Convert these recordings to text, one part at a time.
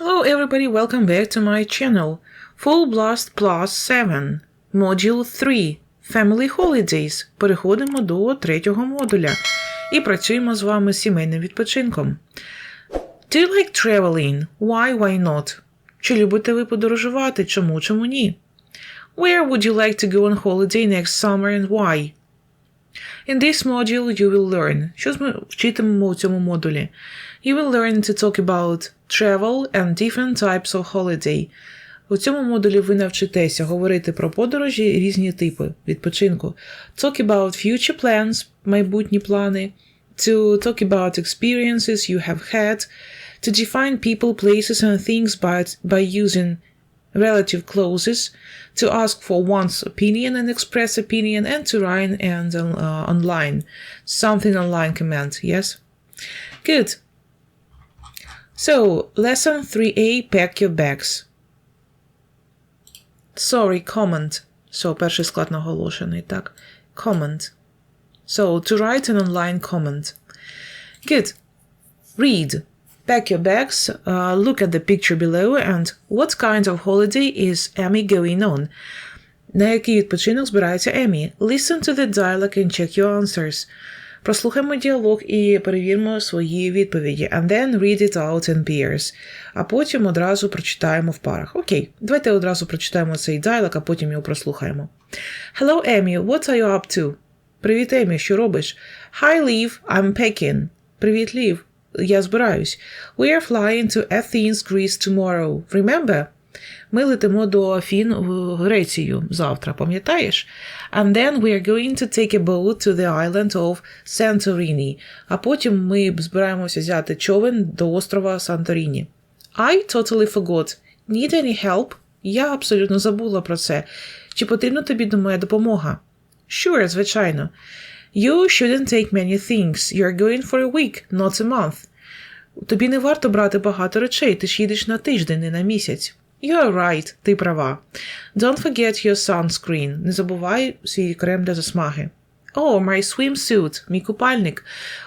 Hello everybody, welcome back to my channel. Full Blast Plus 7, Module 3, Family Holidays. Переходимо до третього модуля і працюємо з вами з сімейним відпочинком. Do you like traveling? Why, why not? Чи любите ви подорожувати? Чому, чому ні? Where would you like to go on holiday next summer and why? In this module you will learn. Що ми вчитимемо у цьому модулі? You will learn to talk about travel and different types of holiday. У цьому модулі ви навчитеся говорити про подорожі і різні типи відпочинку. Talk about future plans, майбутні плани. To talk about experiences you have had. To define people, places and things by, by using relative clauses, to ask for one's opinion and express opinion, and to write and uh, online. Something online command, yes? Good. So, lesson 3a Pack your bags. Sorry, comment. So, перший склад наголошений, так? Comment. So, to write an online comment. Good. Read. Pack your bags, uh, look at the picture below, and what kind of holiday is Emmy going on? На який відпочинок збирається Емі? Listen to the dialogue and check your answers. Прослухаймо діалог і перевіримо свої відповіді. And then read it out in pairs. А потім одразу прочитаємо в парах. Окей, давайте одразу прочитаємо цей діалог, а потім його прослухаємо. Hello, Emmy, what are you up to? Привіт, Емі, що робиш? Hi, Liv, I'm packing. Привіт, Лів. Я збираюсь. We are flying to Athens, Greece tomorrow. Remember? Ми летимо до Афін в Грецію завтра, пам'ятаєш? And then we are going to take a boat to the island of Santorini. А потім ми збираємося взяти човен до острова Санторіні. I totally forgot. Need any help? Я абсолютно забула про це. Чи потрібна тобі моя допомога? Sure, звичайно. You shouldn't take many things. You're going for a week, not a month. Тобі не варто брати багато речей, ти ж їдеш на тиждень, не на місяць. You're right, ти права. Don't forget your sunscreen. Не забувай свій крем для засмаги. Oh, my swimsuit, мій купальник.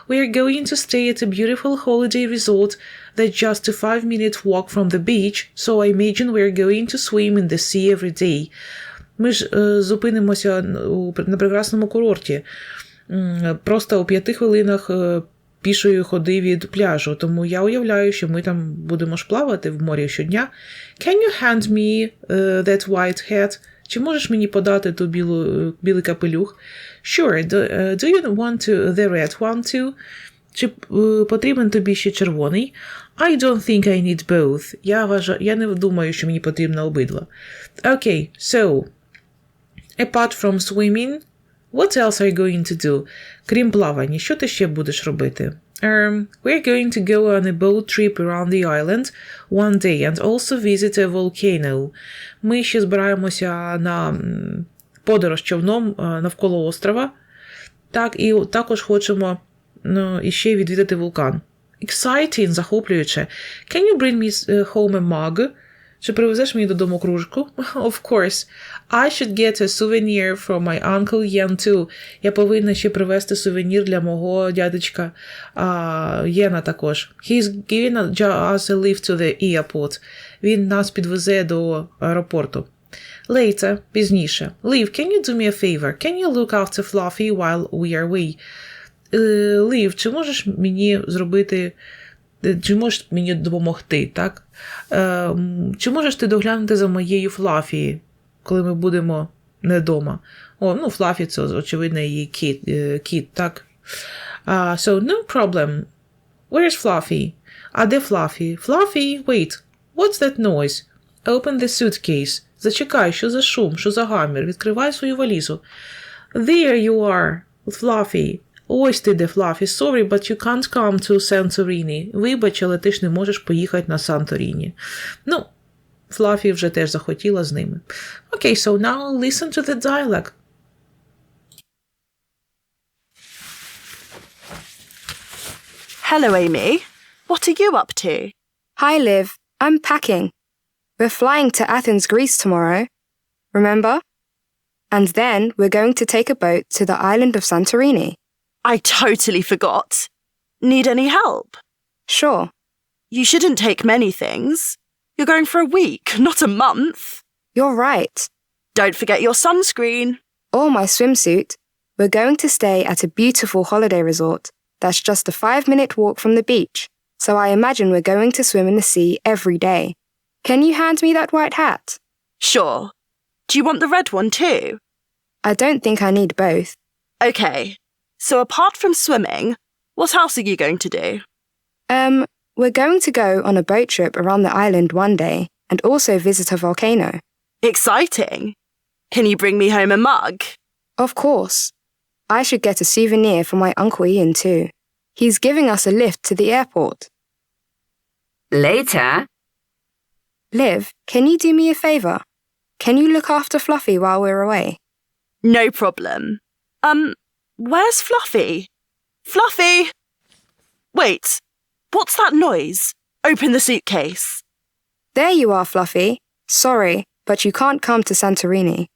We are going to stay at a beautiful holiday resort that's just a five-minute walk from the beach, so I imagine we are going to swim in the sea every day. Ми ж е, зупинимося на прекрасному курорті. Просто у п'яти хвилинах е, пішої ходи від пляжу, тому я уявляю, що ми там будемо ж плавати в морі щодня. Can you hand me uh, that white hat? Чи можеш мені подати ту білу, білий капелюх? Sure, do, uh, do you want to, the red one too? Чи uh, потрібен тобі ще червоний? I don't think I need both. Я, вважаю, я не думаю, що мені потрібно обидва. Okay, so, apart from swimming, What else are you going to do? Крім плавання, що ти ще будеш робити? Um, we're going to go on a boat trip around the island one day and also visit a volcano. Ми ще збираємося на подорож човном навколо острова. Так, і також хочемо ну, іще відвідати вулкан. Exciting, захоплююче. Can you bring me home a mug? Чи привезеш мені додому кружку? Of course. I should get a souvenir from my uncle Yen too. Я повинна ще привезти сувенір для мого дядечка uh, Єна також. He's giving us a lift to the airport. Він нас підвезе до аеропорту. Later, пізніше. Liv, can you do me a favor? Can you look after Fluffy while we are away? Uh, Liv, чи можеш мені зробити чи можеш мені допомогти, так? Е, Чи можеш ти доглянути за моєю Флафі, коли ми будемо не вдома? О, ну, Флафі це, очевидно, її кіт, кіт так? Uh, so, no problem. Where's Fluffy? А де Флафі? Fluffy, wait. What's that noise? Open the suitcase. Зачекай, що за шум, що за гамір? Відкривай свою валізу. There you are, Fluffy. Ось ти де, Флафі, sorry, but you can't come to Santorini. Вибач, але ти ж не можеш поїхати на Санторіні. Ну, Флафі вже теж захотіла з ними. Окей, okay, so now listen to the dialogue. Hello, Amy. What are you up to? Hi, Liv. I'm packing. We're flying to Athens, Greece tomorrow. Remember? And then we're going to take a boat to the island of Santorini. I totally forgot. Need any help? Sure. You shouldn't take many things. You're going for a week, not a month. You're right. Don't forget your sunscreen. Or my swimsuit. We're going to stay at a beautiful holiday resort that's just a five minute walk from the beach, so I imagine we're going to swim in the sea every day. Can you hand me that white hat? Sure. Do you want the red one too? I don't think I need both. Okay. So apart from swimming, what else are you going to do? Um, we're going to go on a boat trip around the island one day and also visit a volcano. Exciting. Can you bring me home a mug? Of course. I should get a souvenir for my Uncle Ian too. He's giving us a lift to the airport. Later, Liv, can you do me a favour? Can you look after Fluffy while we're away? No problem. Um, where's Fluffy? Fluffy! Wait, what's that noise? Open the suitcase. There you are, Fluffy. Sorry, but you can't come to Santorini.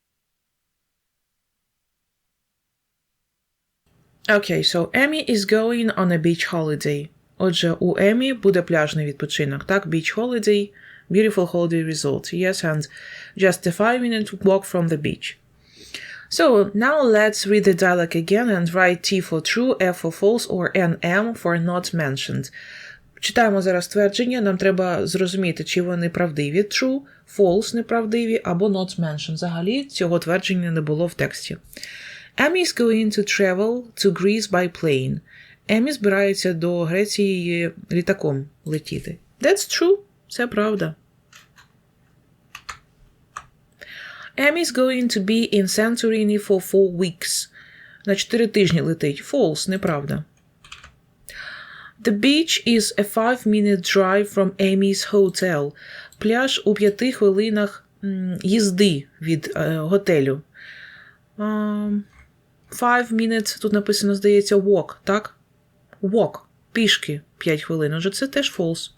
Okay, so Emmy is going on a beach holiday. Отже, у Емі буде пляжний відпочинок, так? Beach holiday, beautiful holiday resort. Yes, and just a five minute walk from the beach. So now let's read the dialogue again and write T for true, F for false or NM for not mentioned. Читаємо зараз твердження, нам треба зрозуміти, чи вони правдиві, true, false неправдиві або not mentioned. Взагалі цього твердження не було в тексті. Emmy is going to travel to Greece by plane. Емі збирається до Греції літаком летіти. That's true. Це правда. Emmy going to be in Santorini for four weeks. На 4 тижні летить. False, неправда. The beach is a five-minute drive from Amy's hotel. Пляж у п'яти хвилинах їзди від е, готелю. Um, five minutes, тут написано, здається, walk, так? Walk. Пішки 5 хвилин. Отже, це теж false.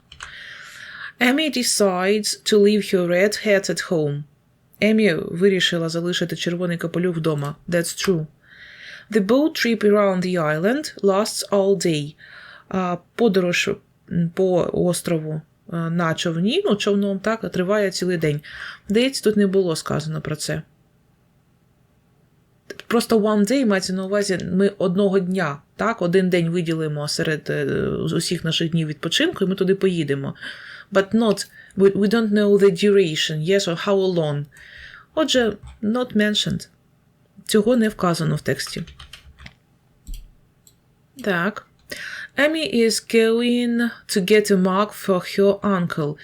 Emmy decides to leave her red hat at home. Емі вирішила залишити червоний капелюх вдома. That's true. The boat trip around the island lasts all day. А Подорож по острову е, на човні, ну, човном, так, триває цілий день. Здається, тут не було сказано про це. Просто one day мається на увазі ми одного дня, так, один день виділимо серед е, усіх наших днів відпочинку, і ми туди поїдемо. But not, we, we don't know the duration, yes, or how long. Отже, not mentioned. Цього не вказано в тексті. Так. Emmy is going to get a mug for her uncle.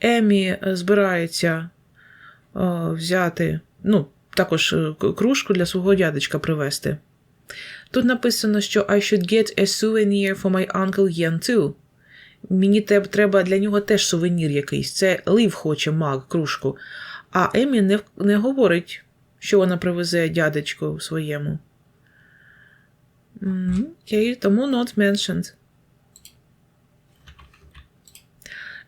Емі е, збирається е, взяти, ну, також е, кружку для свого дядечка привезти. Тут написано, що I should get a souvenir for my uncle Yen too. Мені треба для нього теж сувенір якийсь. Це Лив хоче маг, кружку. А Емі не, не говорить, що вона привезе дядечку своєму. Окей, тому not mentioned.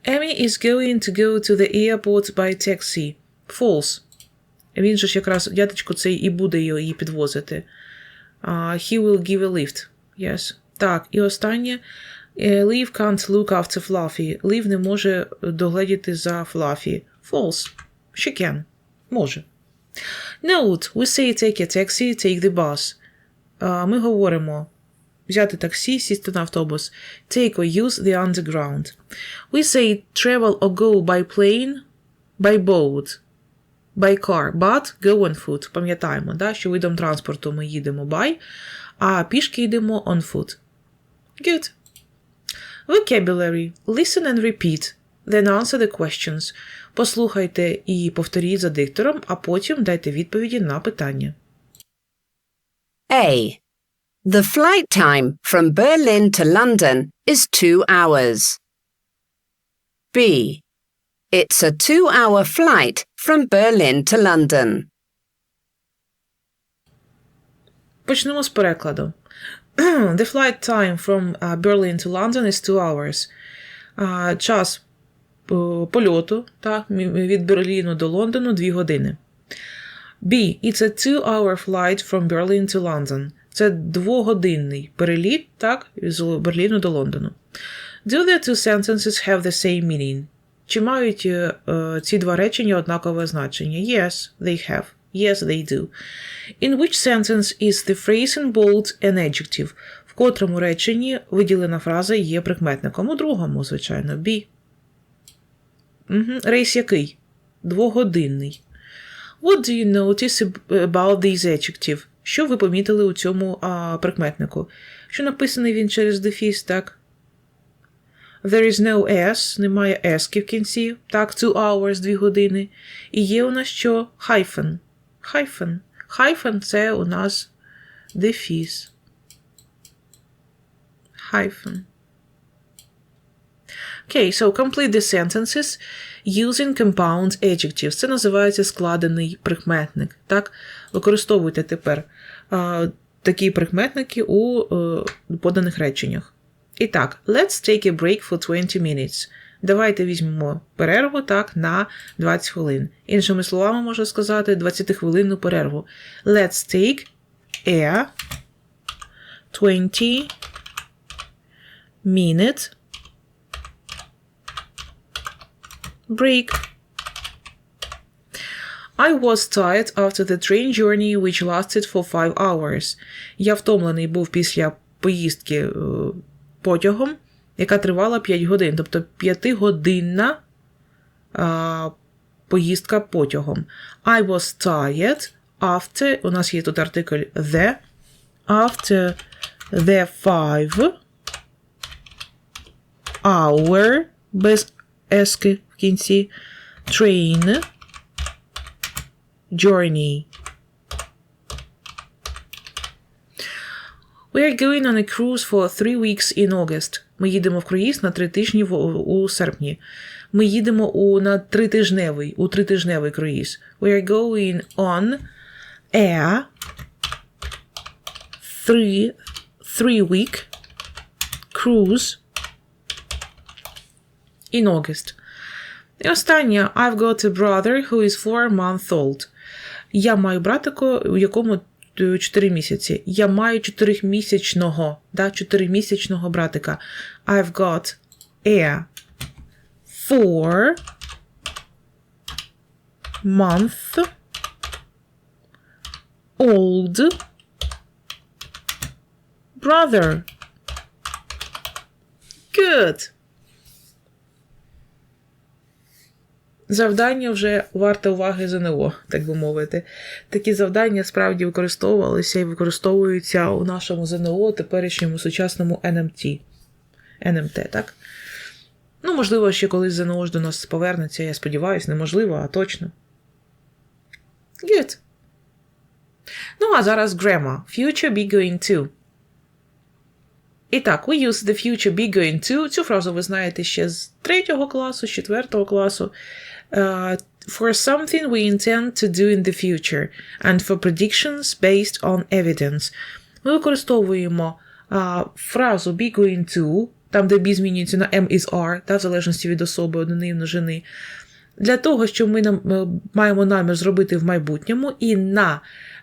Emmy is going to go to the airport by taxi. False. Він же ж якраз дядечко цей і буде її підвозити. Uh, he will give a lift. Yes. Так, і останнє. Е, Liv can't look after Fluffy. Liv не може догледіти за Fluffy. False. She can. Може. Note. We say take a taxi, take the bus. А, Ми говоримо взяти таксі, сісти на автобус. Take or use the underground. We say travel or go by plane, by boat, by car, but go on foot. Пам'ятаємо, да, що видом транспорту ми їдемо by, а пішки йдемо on foot. Good. Vocabulary. Listen and repeat. Then answer the questions. Послухайте і повторіть за диктором, а потім дайте відповіді на питання. A. The flight time from Berlin to London is two hours. B. It's a two hour flight from Berlin to London. Почнемо з перекладу. The flight time from uh, Berlin to London is two hours. Час е, польоту так, від Берліну до Лондону 2 години. B. It's a two-hour flight from Berlin to London. Це двогодинний переліт так, з Берліну до Лондону. Do the two sentences have the same meaning? Чи мають е, е, ці два речення однакове значення? Yes, they have. Yes, they do. In which sentence is the phrase in bold an adjective? В котрому реченні виділена фраза є прикметником? У другому, звичайно, be. Угу. Рейс який? Двогодинний. What do you notice about this adjective? Що ви помітили у цьому а, прикметнику? Що написаний він через дефіс, так? There is no S, немає S в кінці. Так, two hours, дві години. І є у нас що? Hyphen. Hyphen. Hyphen – це у нас дефіс. Hyphen. Okay, so complete the sentences using compound adjectives. Це називається складений прикметник. Так? Використовуйте тепер а, такі прикметники у е, поданих реченнях. І так, let's take a break for 20 minutes. Давайте візьмемо перерву так на 20 хвилин. Іншими словами, можна сказати 20-хвилинну перерву. Let's take a 20 minute break. I was tired after the train journey which lasted for five hours. Я втомлений був після поїздки е, потягом, яка тривала 5 годин, тобто 5-годинна а, поїздка потягом. I was tired after, у нас є тут артикль the, after the five hour, без ески в кінці, train journey. We are going on a cruise for three weeks in August. Ми їдемо в круїз на три тижні у серпні. Ми їдемо у, на тритижневий, у тритижневий круїз. We are going on a three, three week cruise in August. І останнє. I've got a brother who is four months old. Я маю братику, у якому 4 місяці. Я маю 4-місячного, да, 4-місячного братика. I've got a four month old brother. Good. Завдання вже варте уваги ЗНО, так би мовити. Такі завдання справді використовувалися і використовуються у нашому ЗНО, теперішньому сучасному НМТ. НМТ, так? Ну, можливо, ще колись ЗНО ж до нас повернеться, я сподіваюся, неможливо, а точно. Good. Ну, а зараз grammar. Future be going to. І так, we use the future be going to. Цю фразу ви знаєте ще з 3 класу, з 4 класу. Uh, for something we intend to do in the future, and for predictions based on evidence. Ми використовуємо uh, фразу be going to, там, де be змінюється на am is are, та, в залежності від особи однини і множини, для того, що ми нам, е, маємо намір зробити в майбутньому, і на,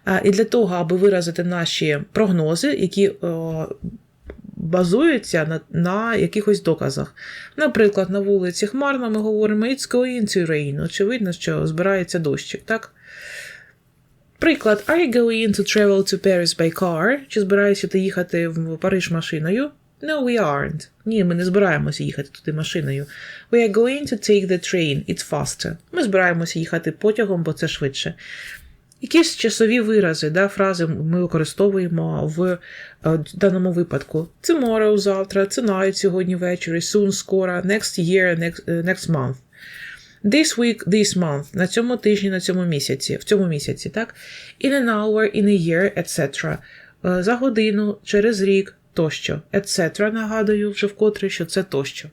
е, і для того, аби виразити наші прогнози, які е, базуються на, на якихось доказах. Наприклад, на вулиці хмарно ми говоримо It's going to rain. Очевидно, що збирається дощик, так? Приклад, you going to travel to Paris by car? Чи збираєшся ти їхати в Париж машиною? No, we aren't. Ні, ми не збираємося їхати туди машиною. We are going to take the train. It's faster. Ми збираємося їхати потягом, бо це швидше. Якісь часові вирази, да, фрази ми використовуємо в е, даному випадку. Tomorrow – завтра, tonight – сьогодні ввечері, soon – скоро, next year next, е, month. This week, this month, на цьому тижні, на цьому місяці, в цьому місяці, так? In an hour, in a year, etc. Е, За годину, через рік, тощо. Etc. Нагадую вже вкотре, що це тощо.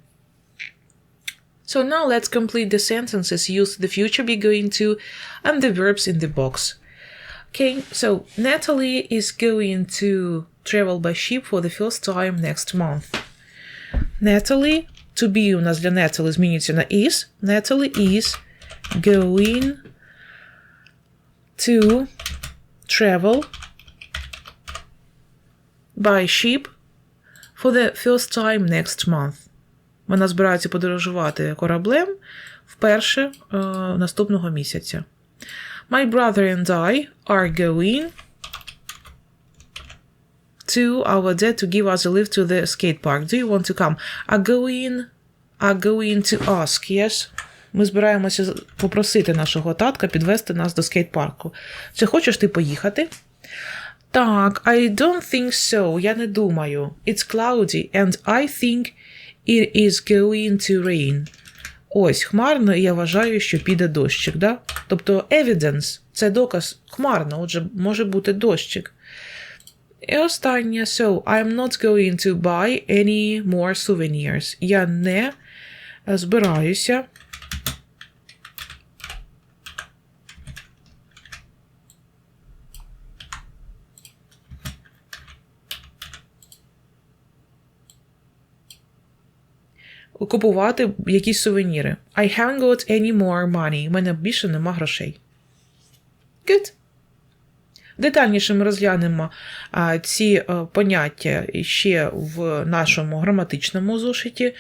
So now let's complete the sentences. Use the future be going to and the verbs in the box. Okay, so Natalie is going to travel by ship for the first time next month. Natalie, to be у нас для Natalie змінюється на is. Natalie is going to travel by ship for the first time next month. Вона збирається подорожувати кораблем вперше е, наступного місяця. My brother and I are going to our dad to give us a lift to the skate park. Do you want to come? Are going, are going to ask, yes? Ми збираємося попросити нашого татка підвести нас до скейт-парку. Чи хочеш ти поїхати? Так, I don't think so. Я не думаю. It's cloudy and I think it is going to rain. Ось, хмарно, і я вважаю, що піде дощик, да? Тобто evidence – це доказ хмарно, отже, може бути дощик. І останнє, so I'm not going to buy any more souvenirs. Я не збираюся купувати якісь сувеніри. I haven't got any more money. У мене більше нема грошей. Good. Детальніше ми розглянемо ці поняття ще в нашому граматичному зошиті,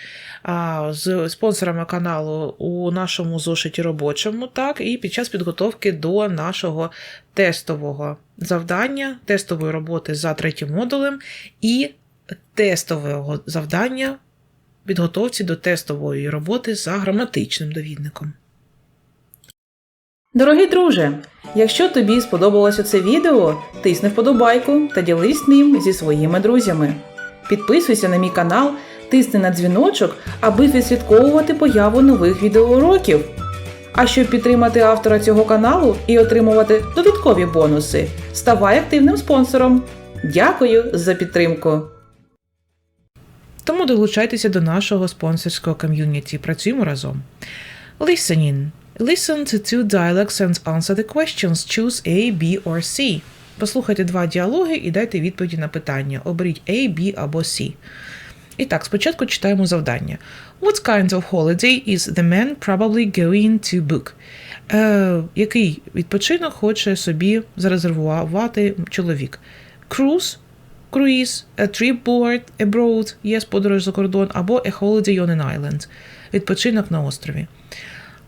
з спонсорами каналу у нашому зошиті робочому, так, і під час підготовки до нашого тестового завдання, тестової роботи за третім модулем і тестового завдання підготовці до тестової роботи за граматичним довідником. Дорогий друже, якщо тобі сподобалося це відео, тисни вподобайку та ділись ним зі своїми друзями. Підписуйся на мій канал, тисни на дзвіночок, аби відслідковувати появу нових відеоуроків. А щоб підтримати автора цього каналу і отримувати додаткові бонуси, ставай активним спонсором. Дякую за підтримку! Тому долучайтеся до нашого спонсорського ком'юніті. Працюємо разом. Listening. Listen to two dialogues and answer the questions. Choose A, B or C. Послухайте два діалоги і дайте відповіді на питання. Оберіть A, B або C. І так, спочатку читаємо завдання. What kind of holiday is the man probably going to book? Е, який відпочинок хоче собі зарезервувати чоловік? Cruise, cruise, a trip board, abroad, yes, подорож за кордон, або a holiday on an island, відпочинок на острові.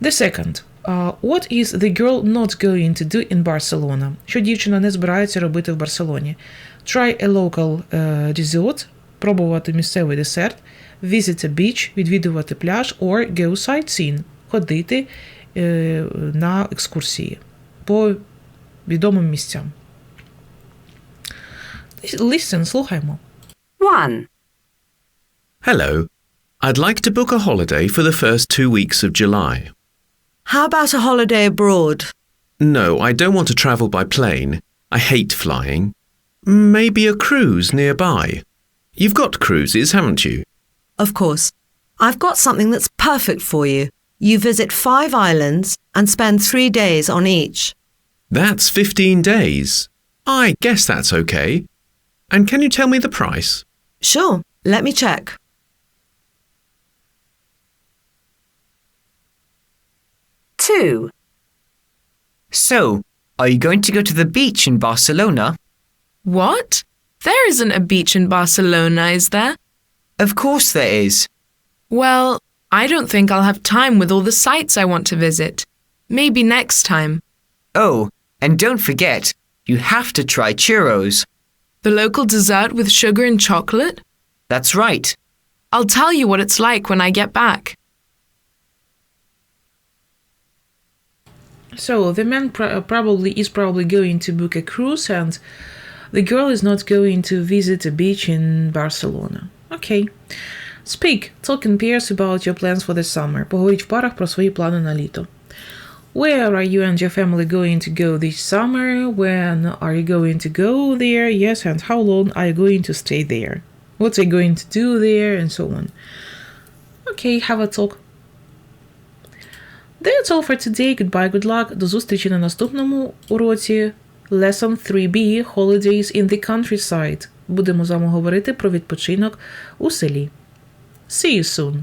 The second. Uh, what is the girl not going to do in Barcelona? Що дівчина не збирається робити в Барселоні? Try a local uh, dessert, пробувати місцевий десерт, visit a beach, відвідувати пляж, or go sightseeing, ходити е, на екскурсії по відомим місцям. Listen, слухаймо. 1. Hello. I'd like to book a holiday for the first two weeks of July. How about a holiday abroad? No, I don't want to travel by plane. I hate flying. Maybe a cruise nearby. You've got cruises, haven't you? Of course. I've got something that's perfect for you. You visit five islands and spend three days on each. That's 15 days. I guess that's okay. And can you tell me the price? Sure, let me check. Two. So, are you going to go to the beach in Barcelona? What? There isn't a beach in Barcelona, is there? Of course there is. Well, I don't think I'll have time with all the sites I want to visit. Maybe next time. Oh, and don't forget, you have to try churros. The local dessert with sugar and chocolate? That's right. I'll tell you what it's like when I get back. So the man pr- probably is probably going to book a cruise, and the girl is not going to visit a beach in Barcelona. Okay. Speak. Talk in pairs about your plans for the summer. Поговоріть в парах про свої плани на літо. Where are you and your family going to go this summer? When are you going to go there? Yes, and how long are you going to stay there? What are you going to do there? And so on. Okay, have a talk. That's all for today. Goodbye, good luck. До зустрічі на наступному уроці. Lesson 3B Holidays in the Countryside. Будемо з вами говорити про відпочинок у селі. See you soon!